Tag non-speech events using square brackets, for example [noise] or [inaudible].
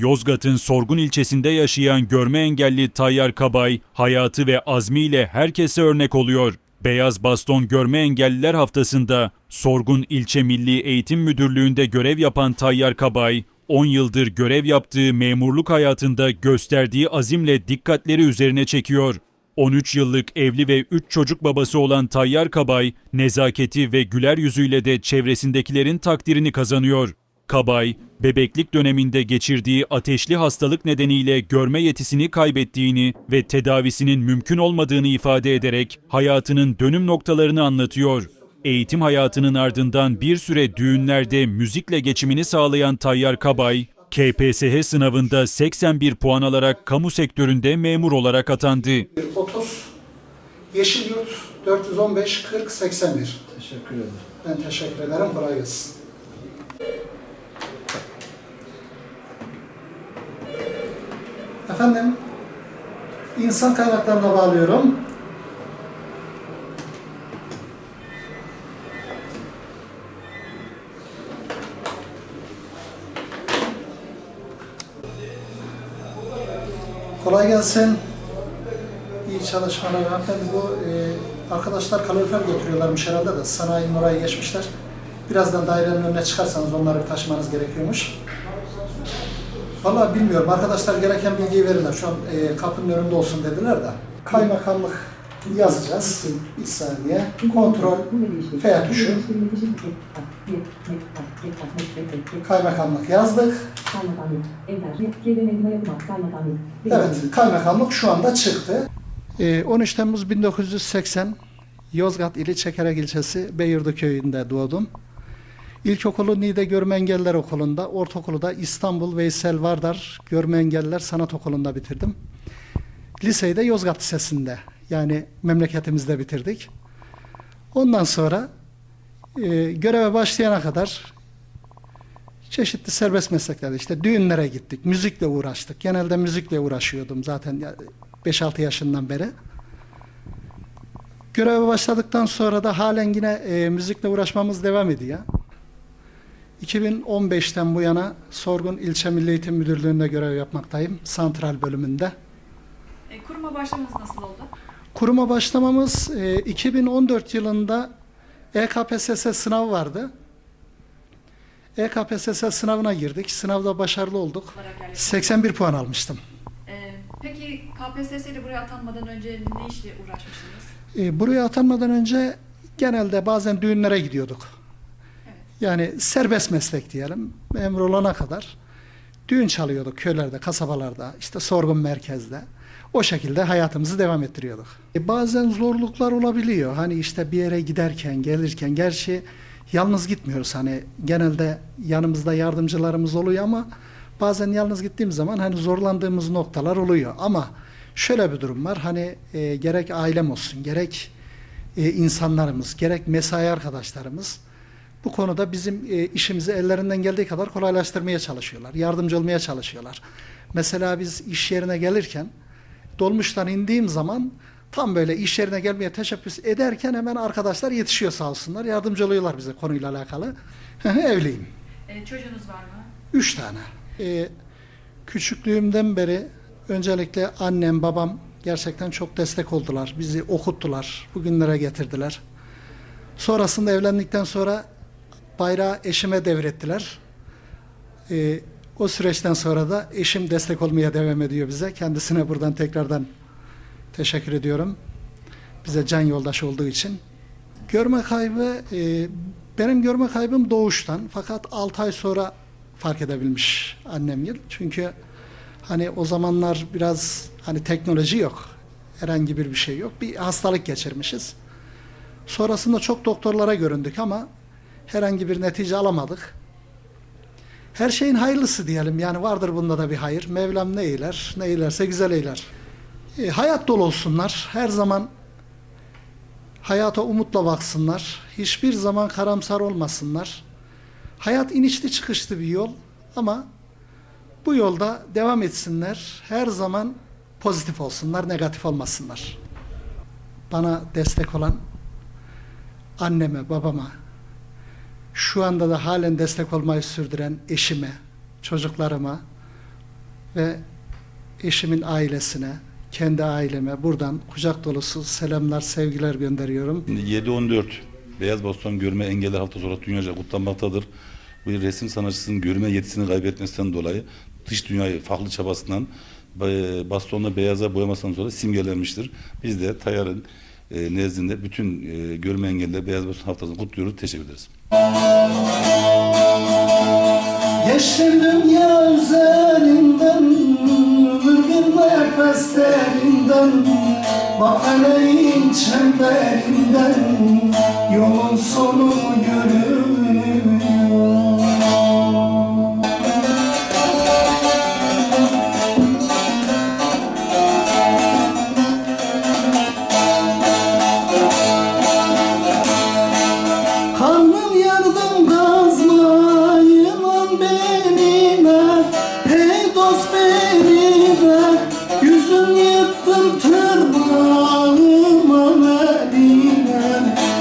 Yozgat'ın Sorgun ilçesinde yaşayan görme engelli Tayyar Kabay, hayatı ve azmiyle herkese örnek oluyor. Beyaz Baston Görme Engelliler Haftası'nda Sorgun İlçe Milli Eğitim Müdürlüğü'nde görev yapan Tayyar Kabay, 10 yıldır görev yaptığı memurluk hayatında gösterdiği azimle dikkatleri üzerine çekiyor. 13 yıllık evli ve 3 çocuk babası olan Tayyar Kabay, nezaketi ve güler yüzüyle de çevresindekilerin takdirini kazanıyor. Kabay, bebeklik döneminde geçirdiği ateşli hastalık nedeniyle görme yetisini kaybettiğini ve tedavisinin mümkün olmadığını ifade ederek hayatının dönüm noktalarını anlatıyor. Eğitim hayatının ardından bir süre düğünlerde müzikle geçimini sağlayan Tayyar Kabay, KPSS sınavında 81 puan alarak kamu sektöründe memur olarak atandı. 30 Yeşilyurt 415 40 81. Teşekkür ederim. Ben teşekkür ederim. Kolay gelsin. Efendim, insan kaynaklarına bağlıyorum. Kolay gelsin. İyi çalışmalar. Hanımefendi bu e, arkadaşlar kalorifer götürüyorlarmış herhalde de sanayinin oraya geçmişler. Birazdan dairenin önüne çıkarsanız onları taşımanız gerekiyormuş. Vallahi bilmiyorum. Arkadaşlar gereken bilgiyi verirler. Şu an e, kapının önünde olsun dediler de. Kaymakamlık yazacağız. Bir saniye. Kontrol F tuşu. Kaymakamlık yazdık. Evet, kaymakamlık şu anda çıktı. 13 Temmuz 1980 Yozgat ili Çekerek ilçesi Beyurdu köyünde doğdum. İlkokulu Niğde Görme Engelliler Okulu'nda, ortaokulu da İstanbul Veysel Vardar Görme Engelliler Sanat Okulu'nda bitirdim. Liseyi de Yozgat Lisesi'nde yani memleketimizde bitirdik. Ondan sonra e, göreve başlayana kadar çeşitli serbest mesleklerde işte düğünlere gittik, müzikle uğraştık. Genelde müzikle uğraşıyordum zaten ya- 5-6 yaşından beri. Göreve başladıktan sonra da halen yine e, müzikle uğraşmamız devam ediyor. 2015'ten bu yana Sorgun İlçe Milli Eğitim Müdürlüğü'nde görev yapmaktayım. Santral bölümünde. E, kuruma başlamanız nasıl oldu? Kuruma başlamamız e, 2014 yılında EKPSS sınavı vardı. EKPSS sınavına girdik. Sınavda başarılı olduk. Olarak yerleşim. 81 puan almıştım. E, peki KPSS ile buraya atanmadan önce ne işle uğraşmıştınız? E, buraya atanmadan önce genelde bazen düğünlere gidiyorduk. Yani serbest meslek diyelim. Memur olana kadar düğün çalıyorduk köylerde, kasabalarda, işte sorgun merkezde. O şekilde hayatımızı devam ettiriyorduk. E, bazen zorluklar olabiliyor. Hani işte bir yere giderken, gelirken, gerçi yalnız gitmiyoruz. Hani genelde yanımızda yardımcılarımız oluyor ama bazen yalnız gittiğim zaman hani zorlandığımız noktalar oluyor. Ama şöyle bir durum var. Hani e, gerek ailem olsun, gerek e, insanlarımız, gerek mesai arkadaşlarımız bu konuda bizim e, işimizi ellerinden geldiği kadar kolaylaştırmaya çalışıyorlar. Yardımcı olmaya çalışıyorlar. Mesela biz iş yerine gelirken dolmuştan indiğim zaman tam böyle iş yerine gelmeye teşebbüs ederken hemen arkadaşlar yetişiyor sağ olsunlar. Yardımcı oluyorlar bize konuyla alakalı. [laughs] Evliyim. E, çocuğunuz var mı? Üç tane. Ee, küçüklüğümden beri öncelikle annem, babam gerçekten çok destek oldular. Bizi okuttular, bugünlere getirdiler. Sonrasında evlendikten sonra bayrağı eşime devrettiler. Ee, o süreçten sonra da eşim destek olmaya devam ediyor bize. Kendisine buradan tekrardan teşekkür ediyorum. Bize can yoldaş olduğu için. Görme kaybı, e, benim görme kaybım doğuştan fakat 6 ay sonra fark edebilmiş annem yıl. Çünkü hani o zamanlar biraz hani teknoloji yok. Herhangi bir bir şey yok. Bir hastalık geçirmişiz. Sonrasında çok doktorlara göründük ama herhangi bir netice alamadık. Her şeyin hayırlısı diyelim. Yani vardır bunda da bir hayır. Mevlam ne eyler, ne eylerse güzel eyler. E, hayat dolu olsunlar. Her zaman hayata umutla baksınlar. Hiçbir zaman karamsar olmasınlar. Hayat inişli çıkışlı bir yol ama bu yolda devam etsinler. Her zaman pozitif olsunlar, negatif olmasınlar. Bana destek olan anneme, babama, şu anda da halen destek olmayı sürdüren eşime, çocuklarıma, ve eşimin ailesine, kendi aileme buradan kucak dolusu selamlar, sevgiler gönderiyorum. 7-14 Beyaz Baston Görme Engelli Haftası olarak dünyaca kutlanmaktadır. Bu resim sanatçısının görme yetisini kaybetmesinden dolayı dış dünyayı farklı çabasından e, bastonla beyaza boyamasından sonra simgelenmiştir. Biz de Tayyar'ın e, nezdinde bütün e, görme engelliler Beyaz Baston Haftası'nı kutluyoruz. Teşekkür ederiz. Geçtim dünya üzerinden Ömür bir nefeslerinden Bak çemberinden Yolun sonunu görür